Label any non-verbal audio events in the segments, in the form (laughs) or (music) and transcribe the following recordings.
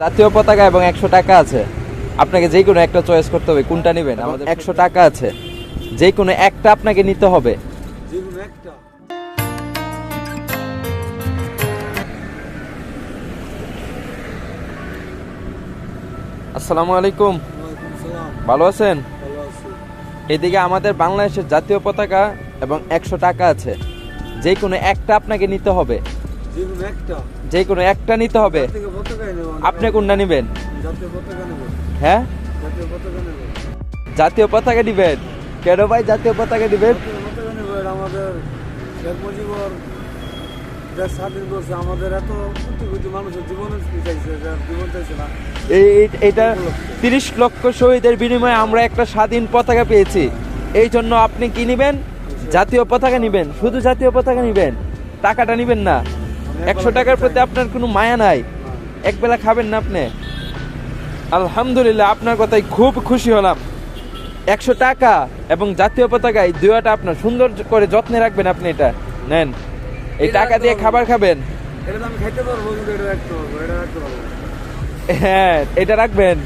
জাতীয় পতাকা এবং একশো টাকা আছে। আপনাকে যে কোনো একটা চয়েস করতে হবে কোনটা নেবেন? আমাদের একশো টাকা আছে। যে কোনো একটা আপনাকে নিতে হবে। আসসালামু আলাইকুম। ভালো আছেন? এদিকে আমাদের বাংলাদেশের জাতীয় পতাকা এবং একশো টাকা আছে। যে কোনো একটা আপনাকে নিতে হবে। যে কোনো একটা নিতে হবে। আপনি কোনটা নেবেন? হ্যাঁ? জাতীয় পতাকা নেব। জাতীয় দিবেন। কেন ভাই জাতীয় পতাকা দিবেন? জাতীয় পতাকা নেব এটা আমাদের শেখ মুজিবর দেশ স্বাধীন করছে আমাদের এত কোটি কোটি মানুষের জীবন চাইছে জীবন চাইছে না। এই তিরিশ লক্ষ শহীদের বিনিময়ে আমরা একটা স্বাধীন পতাকা পেয়েছি। এই জন্য আপনি কি নিবেন? জাতীয় পতাকা নিবেন। শুধু জাতীয় পতাকা নিবেন। টাকাটা নিবেন না। একশো টাকার প্রতি আপনার কোনো মায়া নাই। এক বেলা খাবেন না আপনি। আলহামদুলিল্লাহ আপনার কথাই খুব খুশি হলাম। একশো টাকা এবং জাতীয় পতাকা এই দুয়াটা আপনার সুন্দর করে যত্নে রাখবেন আপনি এটা। নেন। এই টাকা দিয়ে খাবার খাবেন। হ্যাঁ এটা রাখবেন।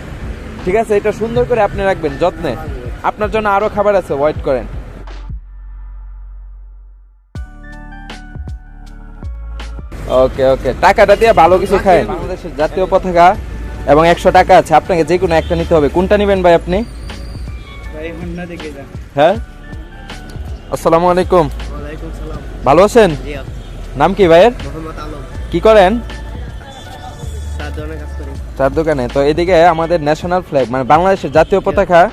ঠিক আছে এটা সুন্দর করে আপনি রাখবেন যত্নে। আপনার জন্য আরও খাবার আছে ওয়েট করেন। ওকে ওকে। টাকাটা দিয়ে ভালো কিছু খায়। বাংলাদেশের জাতীয় পতাকা এবং একশো টাকা আছে। আপনাকে যে কোনো একটা নিতে হবে। কোনটা নেবেন ভাই আপনি? হ্যাঁ? আসসালামু আলাইকুম। ওয়ালাইকুম সালাম। ভালো আছেন? জি নাম কি ভাইয়ের? মোহাম্মদ আলম। কি করেন? চার দোকানে। তো এদিকে আমাদের ন্যাশনাল ফ্ল্যাগ মানে বাংলাদেশের জাতীয় পতাকা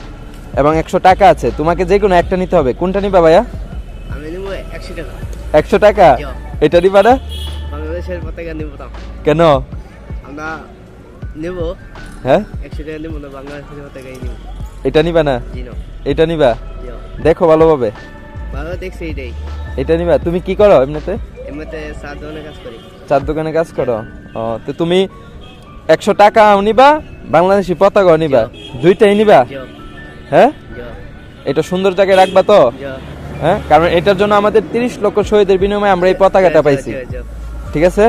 এবং একশো টাকা আছে। তোমাকে যে কোনো একটা নিতে হবে। কোনটা নিবা ভাইয়া? একশো টাকা। একশো টাকা? এটা নিবা না? বাংলাদেশের পতাকা নেব তো কেন? আমরা নেব। হ্যাঁ? একশো টাকা নেব না বাংলাদেশের পতাকাই নেব। এটা নিবা না? এটা নিবা? দেখো ভালোভাবে। ভালো দেখছি এটাই এটা নিবা? তুমি কি করো এমনিতে? এমনিতে সাত ধরনের কাজ করি। চার দোকানে কাজ করো? ও তো তুমি একশো টাকা নিবা বাংলাদেশি পতাকাও নিবা? দুইটাই নিবা? হ্যাঁ? এটা সুন্দর জায়গায় রাখবা তো? হ্যাঁ? কারণ এটার জন্য আমাদের তিরিশ লক্ষ শহীদের বিনিময়ে আমরা এই পতাকাটা পাইছি। ঠিক আছে?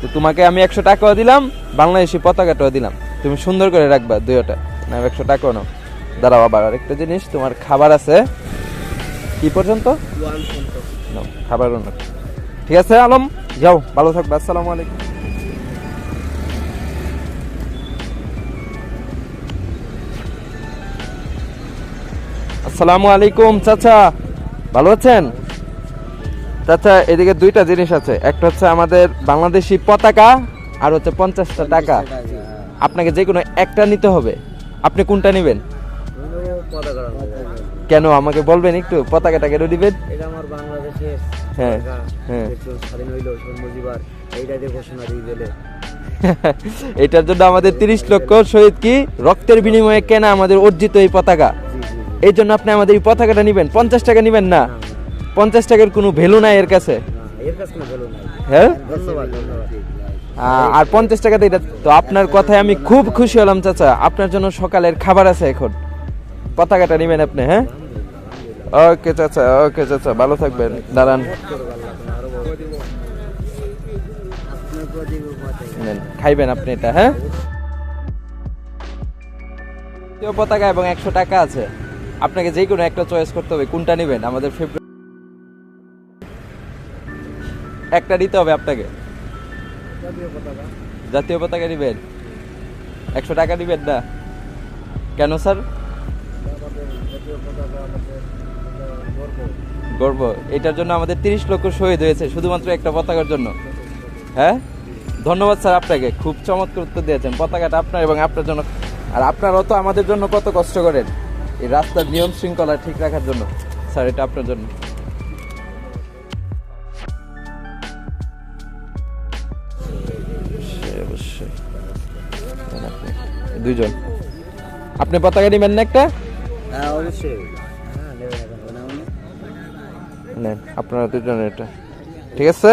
তো তোমাকে আমি একশো টাকাও দিলাম, বাংলাদেশি পতাকাটাও দিলাম। তুমি সুন্দর করে রাখবা দুইটা। না একশো টাকাও নাও। দাঁড়াও আবার আরেকটা জিনিস, তোমার খাবার আছে। কি পর্যন্ত? নাও ঠিক আছে, আলম? যাও, ভালো থাকবে, আসসালামু আলাইকুম। আসসালামু আলাইকুম, চাচা। ভালো আছেন? চাচা এদিকে দুইটা জিনিস আছে। একটা হচ্ছে আমাদের বাংলাদেশি পতাকা আর হচ্ছে পঞ্চাশটা টাকা। আপনাকে যে কোনো একটা নিতে হবে। আপনি কোনটা নেবেন? কেন? আমাকে বলবেন একটু? পতাকাটা কেন দিবেন? হ্যাঁ, হ্যাঁ। (laughs) এটার জন্য আমাদের তিরিশ লক্ষ শহীদ কি? রক্তের বিনিময়ে কেনা আমাদের অর্জিত এই পতাকা। এই জন্য আপনি আমাদের এই পতাকাটা নিবেন। পঞ্চাশ টাকা নিবেন না। পঞ্চাশ টাকার কোনো ভ্যালু নাই এর কাছে? হ্যাঁ? আর পঞ্চাশ টাকাতে এটা তো আপনার কথায় আমি খুব খুশি হলাম চাচা। আপনার জন্য সকালের খাবার আছে এখন। পতাকাটা নিবেন আপনি হ্যাঁ? ওকে চাচা ওকে চাচা ভালো থাকবেন। দাঁড়ান। খাইবেন আপনি এটা হ্যাঁ? পতাকা এবং একশো টাকা আছে। আপনাকে যে কোনো একটা চয়েস করতে হবে কোনটা নেবেন? আমাদের ফেব্রুয়ারি একটা দিতে হবে আপনাকে। জাতীয় পতাকা। নেবেন? একশো টাকা নেবেন না? কেন স্যার? গর্ব। এটার জন্য আমাদের তিরিশ লক্ষ শহীদ হয়েছে শুধুমাত্র একটা পতাকার জন্য। হ্যাঁ? ধন্যবাদ স্যার আপনাকে। খুব চমৎকার উত্তর দিয়েছেন। পতাকাটা আপনার এবং আপনার জন্য। আর আপনারাও তো আমাদের জন্য কত কষ্ট করেন। এই রাস্তার নিয়ম শৃঙ্খলা ঠিক রাখার জন্য। স্যার এটা আপনার জন্য। দুইজন। আপনি পতাকা নেবেন না একটা? হ্যাঁ অবশ্যই। হ্যাঁ নেন আপনারা দুজনের এটা। ঠিক আছে?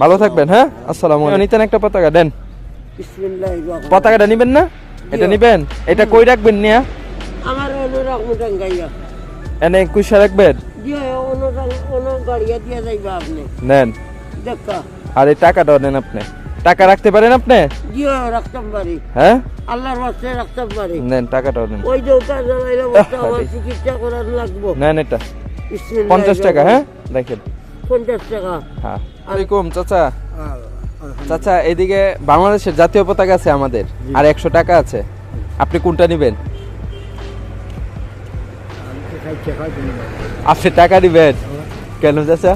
ভালো থাকবেন হ্যাঁ? আসসালামু আলাইকুম। নিতেন একটা পতাকা দেন। পতাকাটা নিবেন না? এটা নিবেন? এটা কই রাখবেন নিয়া? আমার গাইয়া। এনে কুইসা রাখবেন? নেন। আর এই টাকাটাও নেন আপনি। টাকা রাখতে পারেন আপনি? জিও রাখতাম পারি হ্যাঁ? আল্লাহর বাস্তে রাখতাম পারি নেন টাকাটাও নেন। ওই যে ওটা জ্বালাইলে বলতে আমার চিকিৎসা করার লাগবো। নেন এটা। বিসমিল্লাহির পঞ্চাশ টাকা হ্যাঁ? দেখেন। টাকা। হ্যাঁ। আলাইকুম চাচা। চাচা এদিকে বাংলাদেশের জাতীয় পতাকা আছে আমাদের। আর একশো টাকা আছে। আপনি কোনটা নেবেন? আপনি টাকা নিবেন কেন চাচা?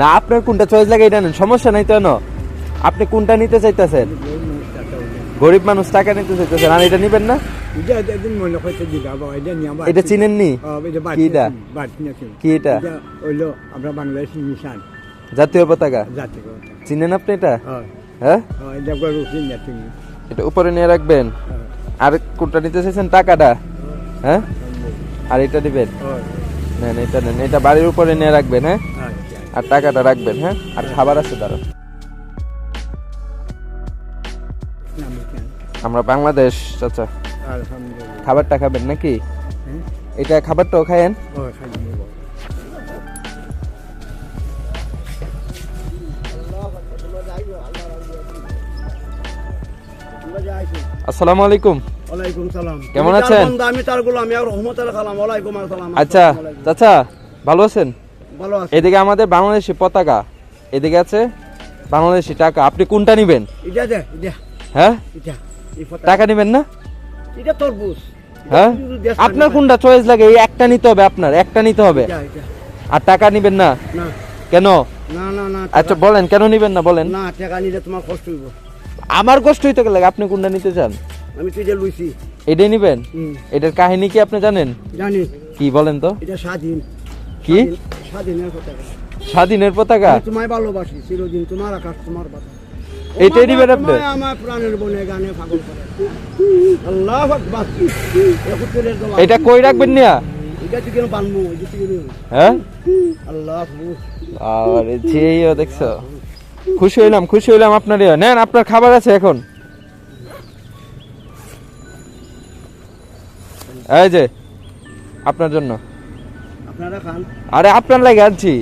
না আপনার কোনটা চয়েস লাগে এটা নেন সমস্যা নাই তো না আপনি কোনটা নিতে চাইতেছেন? গরিব মানুষ টাকা নিতে চাইতেছেন। আর এটা নিবেন না? এটা দিন মনে হইতে দিলা বা এটা নিয়ে আবার এটা চিনেননি? কি এটা? বাড়তি নাকি কি এটা? হইল আমরা বাংলাদেশের নিশান। জাতীয় পতাকা? চিনেন আপনি এটা? হ্যাঁ? এটা উপরে নিয়ে রাখবেন? আর কোনটা নিতে চাইছেন টাকাটা? হ্যাঁ? আর এটা হয় নেন এটা নেন এটা বাড়ির উপরে নিয়ে রাখবেন হ্যাঁ? আচ্ছা আর টাকাটা রাখবেন হ্যাঁ? আর খাবার আছে দাঁড়ান আমরা বাংলাদেশ চাচা। খাবারটা খাবেন নাকি? হ্যাঁ? এটা খাবারটাও খায়েন? আসসালামু আলাইকুম। ওয়ালাইকুম সালাম। কেমন আছেন? বান্দা, আমি তার গোলাম আমি রহমতের খালাম ওয়ালাইকুম আসসালাম আচ্ছা চাচা ভালো আছেন? ভালো আছি। এদিকে আমাদের বাংলাদেশি পতাকা এদিকে আছে বাংলাদেশি টাকা। আপনি কোনটা নিবেন? এটা দে এটা হ্যাঁ? এটা টাকা নিবেন না? এটা তরমুজ। হ্যাঁ? আপনার কোনটা চয়েস লাগে? এই একটা নিতে হবে আপনার একটা নিতে হবে। আর টাকা নিবেন না? না। কেন? না না না আচ্ছা বলেন কেন নিবেন না বলেন? না টাকা নিলে তোমার কষ্ট হইব। আমার কষ্ট হইতে গেলে আপনি কোনটা নিতে চান? আমি তো এটা লইছি। এটাই নিবেন? এটার কাহিনী কি আপনি জানেন? জানি। কি বলেন তো? এটা স্বাধীন। কি? স্বাধীনের কথা স্বাধীনের পতাকা? তোমায় ভালোবাসি চিরদিন তোমার আকাশ তোমার বাতা এইটাই নিবেন আপনি? আমার প্রাণের বনে গানে পাগল করে। আল্লাহ আকবার। এটা কই রাখবেন এটা এটা হ্যাঁ? আল্লাহ। আরে যেইও দেখছ। খুশি হইলাম খুশি হইলাম আপনার। ইয়ে। নেন আপনার খাবার আছে এখন। এই যে আপনার জন্য। আপনারা খান। আরে আপনার লাগে আনছি।